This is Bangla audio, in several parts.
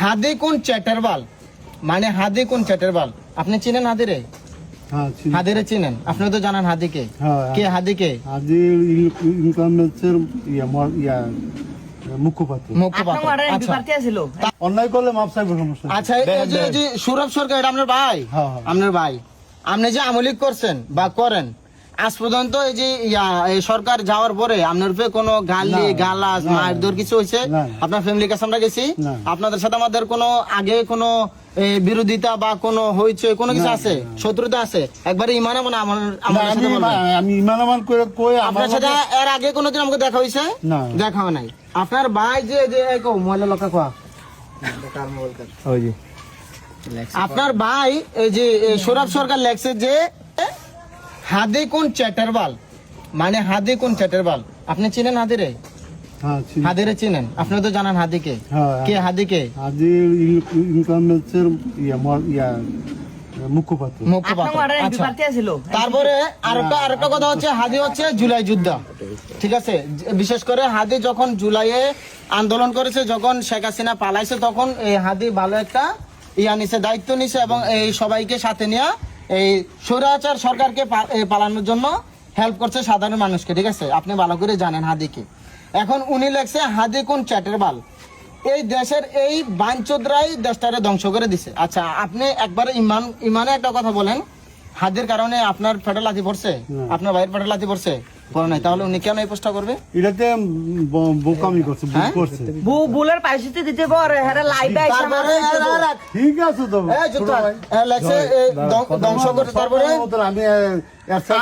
হাদি কোন চ্যাটারবাল? মানে হাদি কোন চ্যাটারবাল? আপনি চিনেন হাদিরে? হ্যাঁ হাদিরে চিনেন? আপনি তো জানেন হাদিকে। হ্যাঁ, কে হাদিকে? আদি ইনকামেন্সের ইয়া ইয়া আচ্ছা। অন্যায় করলে মাপ চাইব সমস্যা আচ্ছা এই যে সুরভ সরকার আপনার ভাই? হ্যাঁ, হ্যাঁ। আপনার ভাই। আপনি যে আমলিক করছেন বা করেন আজ পর্যন্ত এই যে সরকার যাওয়ার পরে আপনার উপরে কোনো গালি গালাজ মারধর কিছু হয়েছে? আপনার ফ্যামিলির কাছে আমরা গেছি। আপনাদের সাথে আমাদের কোনো আগে কোনো বিরোধিতা বা কোনো হয়েছে কোনো কিছু আছে? শত্রুতা আছে? একবারে ইমানে মানে আমার না, আমাদের সাথে আমি ইমান করে কই আপনার সাথে এর আগে কোনোদিন আমাকে দেখা হয়েছে? দেখা হয় নাই। আপনার ভাই যে যে কো মহিলা লোকা কোয়া আপনার ভাই এই যে সৌরভ সরকার লেখছে যে হাদি কোন চ্যাটারবাল? মানে হাদি কোন চ্যাটারবাল? আপনি চিনেন হাদিরে? হ্যাঁ চিনি। হাদিরে চিনেন? আপনি তো জানেন হাদিকে। হ্যাঁ, কে হাদিকে? আদি ইনকামেন্সের ইয়া মুখপাত্র। তারপরে আরেকটা আরেকটা কথা হচ্ছে হাদি হচ্ছে জুলাই যুদ্ধ। ঠিক আছে? বিশেষ করে হাদি যখন জুলাইয়ে আন্দোলন করেছে যখন শেখ হাসিনা পালাইছে তখন এই হাদি ভালো একটা ইয়া নিছে দায়িত্ব নিছে এবং এই সবাইকে সাথে নিয়ে এই স্বৈরাচার সরকারকে পালানোর জন্য হেল্প করছে সাধারণ মানুষকে ঠিক আছে? আপনি ভালো করে জানেন হাদিকে। এখন উনি লেখছে হাদি কোন চ্যাটের বাল? এই দেশের এই বাঞ্চোদরাই দেশটারে ধ্বংস করে দিছে। আচ্ছা আপনি একবারে ইমান ইমানে একটা কথা বলেন। হাদির কারণে আপনার ফেটা লাথি পড়ছে? আপনার ভাইয়ের ফেটা লাথি পড়ছে? পড়ে নাই। তাহলে উনি কেন এই পোস্টটা করবে? এটাতে বোকামি করছে ভুল হ্যাঁ? করছে। বু বুলের পরিস্থিতি দিতে পারে হ্যাঁ লাইভে এ, ঠিক আছে তো। ধ্বংস করছে তারপরে আমি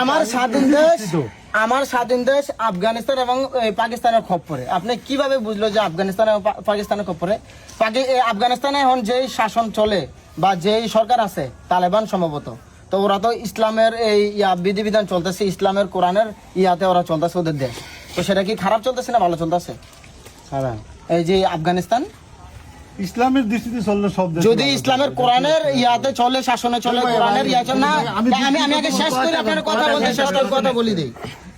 আমার স্বাধীন দেশ আমার স্বাধীন দেশ আফগানিস্তান এবং পাকিস্তানের খপ্পরে আপনি কীভাবে বুঝলো যে আফগানিস্তান এবং পাকিস্তানের খপ্পরে পাকি এই আফগানিস্তানে এখন যেই শাসন চলে বা যেই সরকার আছে তালেবান সম্ভবত। তো ওরা তো ইসলামের এই ইয়া বিধিবিধান চলতেছে ইসলামের কোরআনের ইয়াতে ওরা চলতেছে ওদের দেশ। তো সেটা কি খারাপ চলতেছে না ভালো চলতেছে? খারাপ। এই যে আফগানিস্তান? ইসলামের দৃষ্টিতে চললে সব যদি ইসলামের কোরআনের ইয়াতে চলে শাসনে চলে কোরআনের ইয়া চলে না আমি- আমি আগে শেষ করি আপনার কথা বলতে শেষ করে কথা বলি দিই।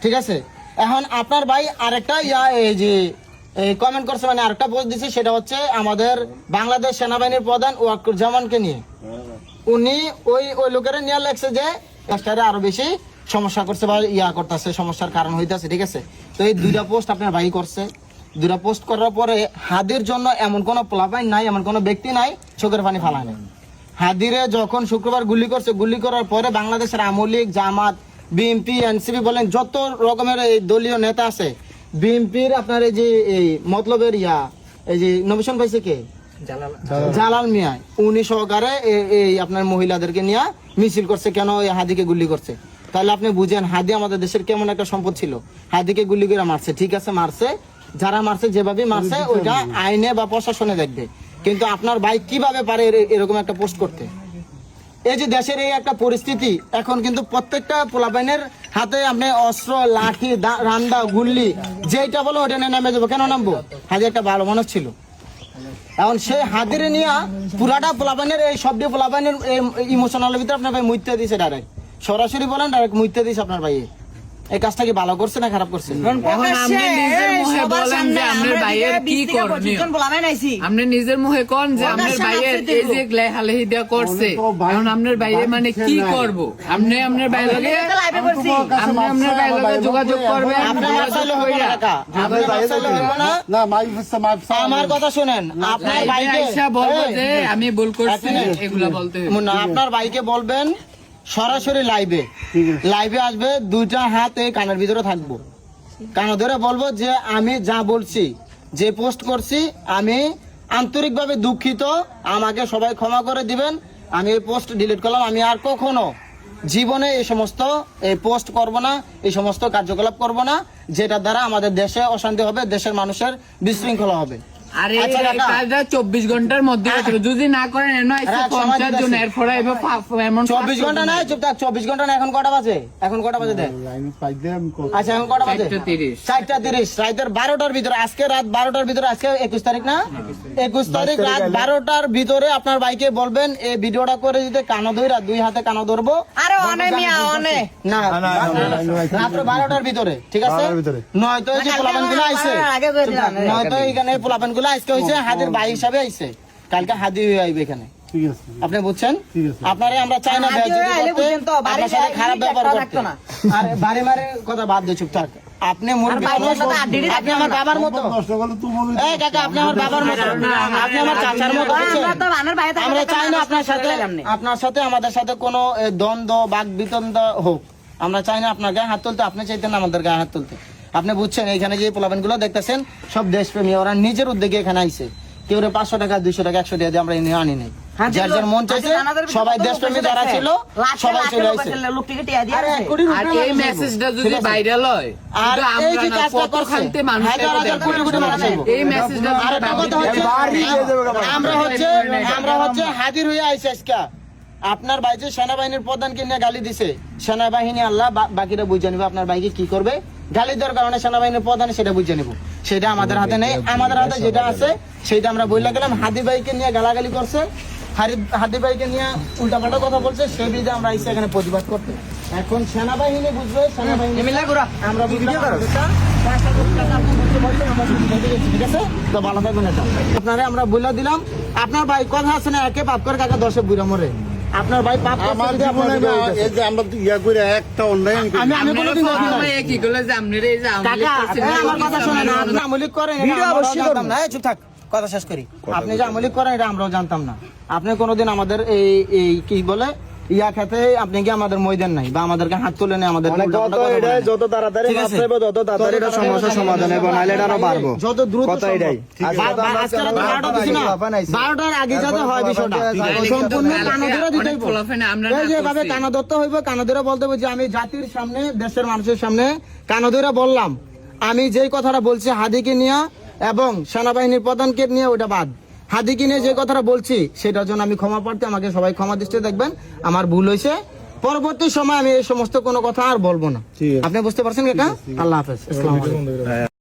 ঠিক আছে? এখন আপনার ভাই আরেকটা ইয়া এই যে এই কমেন্ট করছে মানে আরেকটা পোস্ট দিছে সেটা হচ্ছে আমাদের বাংলাদেশ সেনাবাহিনীর প্রধান ওয়াকুর জামানকে নিয়ে উনি ওই ওই লোকের নিয়ে লাগছে যে কাজটারে আরও বেশি সমস্যা করছে বা ইয়া করতেছে, সমস্যার কারণ হইতাছে, ঠিক আছে? তো এই দুইটা পোস্ট আপনার ভাই করছে। দুইটা পোস্ট করার পরে হাদির জন্য এমন কোনো প্লাবাইন নাই, এমন কোনো ব্যক্তি নাই, চোখের পানি ফালায় নাই। হাদিরে যখন শুক্রবার গুলি করছে, গুলি করার পরে বাংলাদেশের আমলিক জামাত বিএনপি এনসিপি বলেন, যত রকমের এই দলীয় নেতা আছে বিএনপির আপনার এই যে, এই মতলবের ইয়া, এই যে নমিশন পাইছে কে? জালাল মিয়া উনি সহকারে এই আপনার মহিলাদেরকে নিয়ে মিছিল করছে কেন এই হাদিকে গুলি করছে? তাহলে আপনি বুঝেন হাদি আমাদের দেশের কেমন একটা সম্পদ ছিল। হাদিকে গুলি করে মারছে ঠিক আছে মারছে। যারা মারছে যেভাবে মারছে ওইটা আইনে বা প্রশাসনে দেখবে। কিন্তু আপনার ভাই কীভাবে পারে এরকম একটা পোস্ট করতে? এই যে দেশের এই একটা পরিস্থিতি এখন কিন্তু প্রত্যেকটা পোলাপাইনের হাতে আপনি অস্ত্র লাঠি রান্দা গুল্লি যেটা বলো ওটা নিয়ে নামে যাব। কেন নামবো? হাজি একটা ভালো মানুষ ছিল। এখন সে হাদিরে নিয়ে পুরাটা পোলাপানের, এই শব্দ পোলাপানের ইমোশনাল ভিতরে আপনার ভাই মুইতে দিছে ডাইরেক্ট সরাসরি বলেন ডাইরেক্ট মুইতে দিছে আপনার ভাই এই কাজটা কি ভালো করছে না খারাপ করছে? আপনি নিজের মুখে যে আপনার ভাইয়ের কি করণীয়? আপনি নিজের মুখে কোন যে আপনার ভাইয়ের এই যে লেহালেহি দেওয়া করছে। এখন আপনার ভাইয়ের মানে কি করব? আপনি আপনার ভাই লগে আপনি আপনার ভাই লগে যোগাযোগ করবেন। আমার কথা শুনেন আপনার ভাইকে বলব যে আমি ভুল করছি এগুলা বলতে। আপনার ভাইকে বলবেন সরাসরি লাইভে লাইভে আসবে দুইটা হাত এই কানের ভিতরে থাকব। কানে ধরে বলব যে আমি যা বলছি যে পোস্ট করছি আমি আন্তরিকভাবে দুঃখিত। আমাকে সবাই ক্ষমা করে দিবেন। আমি এই পোস্ট ডিলিট করলাম। আমি আর কখনো জীবনে এই সমস্ত এই পোস্ট করব না এই সমস্ত কার্যকলাপ করব না যেটা দ্বারা আমাদের দেশে অশান্তি হবে দেশের মানুষের বিশৃঙ্খলা হবে। আরে এই আচ্ছা, কাকা। কাজটা চব্বিশ ঘণ্টার মধ্যে যদি না করেন এনে আইসা রাখ, সময় পঞ্চাশ জন এরপরে এমন চব্বিশ ঘণ্টা নাই চুপ থাক চব্বিশ ঘণ্টা না এখন কটা বাজে? এখন কটা বাজে দেখ? লাইনে পাই দিয়ে আমি কল আচ্ছা এখন কটা বাজে? চারটা তিরিশ। রাতের বারোটার ভিতরে আজকে রাত বারোটার ভিতরে আজকে একুশ তারিখ না? একুশ তারিখ রাত বারোটার ভিতরে আপনার ভাইকে বলবেন এই ভিডিওটা করে দিতে কানো ধইরা দুই হাতে কানো ধরবো। আরে অনে মিয়া অনে না রাত্র বারোটার ভিতরে ঠিক আছে। নয়তো এই যে পোলাপানগুলো আইসে আগে নয়তো এখানে পোলাপান গুলো আজকে হয়েছে হাতের ভাই হিসাবে আইসে কালকে হাদি হয়ে আইবে এখানে। আপনি বুঝছেন? আপনারে আমরা চাই না হয়ে আপনার সাথে খারাপ ব্যবহার করতে। আর বাড়ি মারে কথা বাদ দিয়ে চুপ থাক। আপনি আপনি আমার বাবার মতো। এই কাকা আপনি আমার বাবার মতো। আপনি আমার চাচার মতো আমরা চাই না আপনার সাথে আপনার সাথে আমাদের সাথে কোনো দ্বন্দ্ব বাক বিতন্দ হোক। আমরা চাই না আপনার গায়ে হাত তুলতে আপনি চাইতেন আমাদের গায়ে হাত তুলতে। আপনি বুঝছেন এখানে যে পোলাবেনগুলো দেখতেছেন সব দেশপ্রেমী ওরা নিজের উদ্যোগে এখানে আইছে। কেউ পাঁচশো টাকা দুইশো টাকা একশো টাকা দিয়ে আমরা এনে আনি নাই। হ্যাঁ, যার যার মন চাইছে সবাই দেশপ্রেমী যারা ছিল সবাই চলে আসছে লোকটিকে টিয়া দিয়ে আরে এক আসছে। কোটির আর এই মেসেজটা যদি ভাইরাল হয় আর এই আমরা যে কাজটা কত মানুষ হাজার হাজার কোটি কোটি মানুষ এই মেসেজটা আর কথা হচ্ছে আমরা হচ্ছে আমরা হচ্ছে হাজির হয়ে আইছি আজকে। আপনার ভাই যে সেনাবাহিনীর প্রধানকে নিয়ে গালি দিছে সেনাবাহিনী আল্লাহ বা- বাকিরা বুঝে নিবে আপনার ভাইকে কি করবে গালি দেওয়ার কারণে সেনাবাহিনীর প্রধান সেটা বুঝে নিব সেটা আমাদের হাতে নেই আমাদের হাতে যেটা আছে সেটা আমরা বইলা গেলাম হাদি ভাইকে নিয়ে গালাগালি করছে হাদি ভাইকে নিয়ে উল্টাপাল্টা কথা বলছে সেই বিধে আমরা আইসি এখানে প্রতিবাদ করতে এখন সেনাবাহিনী বুঝবে সেনাবাহিনী আমরা। আপনারে আমরা বলে দিলাম আপনার ভাই কথা আছে না একে পাপ করে কাকা দশে বুড়া মরে আপনার ভাই পাপ আমার জীবনে না, এই যে আমরা ইয়া করে একটা অনলাইন আমি আমি একই গুলো যে আপনি রে যে আমার কথা শুনে না আপনি আমলিক করেন এটা ভিডিও অবশ্যই না। চুপ থাক কথা শেষ করি। আপনি যে আমলিক করেন এটা আমরাও জানতাম না। আপনি কোনোদিন আমাদের এই এই কি বলে ইয়া খেতে আপনি কি আমাদের ময়দান নাই বা আমাদেরকে হাত তুলে নেই আমাদের মানে। যত তাড়াতাড়ি আছে? তত তাড়াতাড়ি এটা সমস্যার সমাধান হবে নাহলে এটা আরও বাড়বো যত দ্রুত কথা এটাই। আজকে রাতে বারোটা দিছি না, বারোটার আগে যাতে হয় বিষয়টা সম্পূর্ণ দিতে হইব। এই যে এভাবে করছি। কানা ধরতে হইব কানা বলতে হবে যে আমি জাতির সামনে দেশের মানুষের সামনে কানা বললাম আমি যেই কথাটা বলছি হাদিকে নিয়ে এবং সেনাবাহিনীর প্রধানকে নিয়ে ওটা বাদ হাদিকে কিনে যে কথাটা বলছি সেটার জন্য আমি ক্ষমা পড়তে আমাকে সবাই ক্ষমা দৃষ্টিতে দেখবেন। আমার ভুল হয়েছে। পরবর্তী সময় আমি এই সমস্ত কোনো কথা আর বলব না। আপনি বুঝতে পারছেন এটা আল্লাহ হাফেজ।